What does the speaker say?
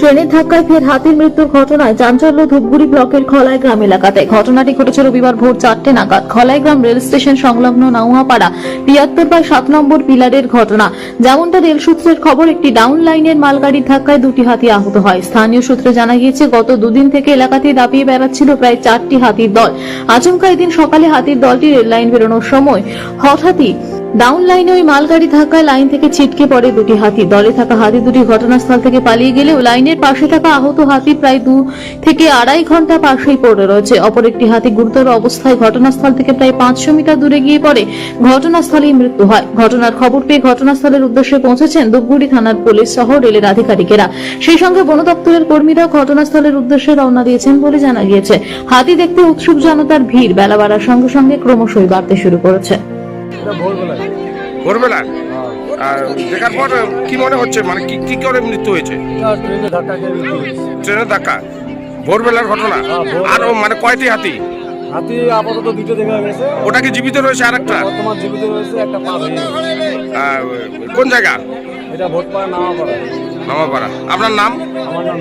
ট্রেনের ধাক্কায় ফের হাতির মৃত্যুর ঘটনায় চাঞ্চল্য ধূপগুড়ি ব্লকের খলাই গ্রাম এলাকাতে। ঘটনাটি ঘটেছে রবিবার ভোর চারটে নাগাদ। খলাই গ্রাম রেল স্টেশন সংলগ্ন নাউহাপাড়া, তিয়াত্তর বাই সাত নম্বর পিলারের ঘটনা। যেমনটা রেল সূত্রের খবর, একটি ডাউন লাইনের মালগাড়ির ধাক্কায় দুটি হাতি আহত হয়। স্থানীয় সূত্রে জানা গিয়েছে, গত দুদিন থেকে এলাকাতে দাপিয়ে বেড়াচ্ছিল প্রায় চারটি হাতির দল। আচমকা এদিন সকালে হাতির দলটি রেল লাইন বেরোনোর সময় হঠাৎই ডাউন লাইনে ওই মালগাড়ি ধাক্কায় লাইন থেকে ছিটকে পড়ে দুটি হাতি। দলে থাকা হাতি দুটি ঘটনাস্থল থেকে পালিয়ে গেলেও লাইনের পাশে থাকা আহত হাতি প্রায় দু থেকে আড়াই ঘণ্টা পাশেই পড়ে রয়েছে। অপর একটি হাতি গুরুতর অবস্থায় ঘটনাস্থল থেকে প্রায় পাঁচশো মিটার দূরে গিয়ে পড়ে। ঘটনাস্থলেই মৃত্যু হয়। ঘটনার খবর পেয়ে ঘটনাস্থলের উদ্দেশ্যে পৌঁছেছেন ধূপগুড়ি থানার পুলিশ সহ রেলের আধিকারিকেরা। সেই সঙ্গে বন দপ্তরের কর্মীরা ঘটনাস্থলের উদ্দেশ্যে রওনা দিয়েছেন বলে জানা গিয়েছে। হাতি দেখতে উৎসুক জনতার ভিড়। বেলা বাড়ার সঙ্গে সঙ্গে ক্রমশই বাড়তে শুরু করেছে। ভোরবেলা। আর দেখার পর কি মনে হচ্ছে? মানে কি কি করে মৃত্যু হয়েছে। ট্রেনের ধাক্কা ভোরবেলার ঘটনা? হ্যাঁ, আর মানে কয়টি হাতি? হাতি আপাতত দুটো দেখা গেছে। ওটা কি জীবিত রয়েছে আর একটা বর্তমান জীবিত রয়েছে একটা পা কোন জায়গা? এটা ভোট পাড়া নামাপাড়া। আপনার নাম? আমার নাম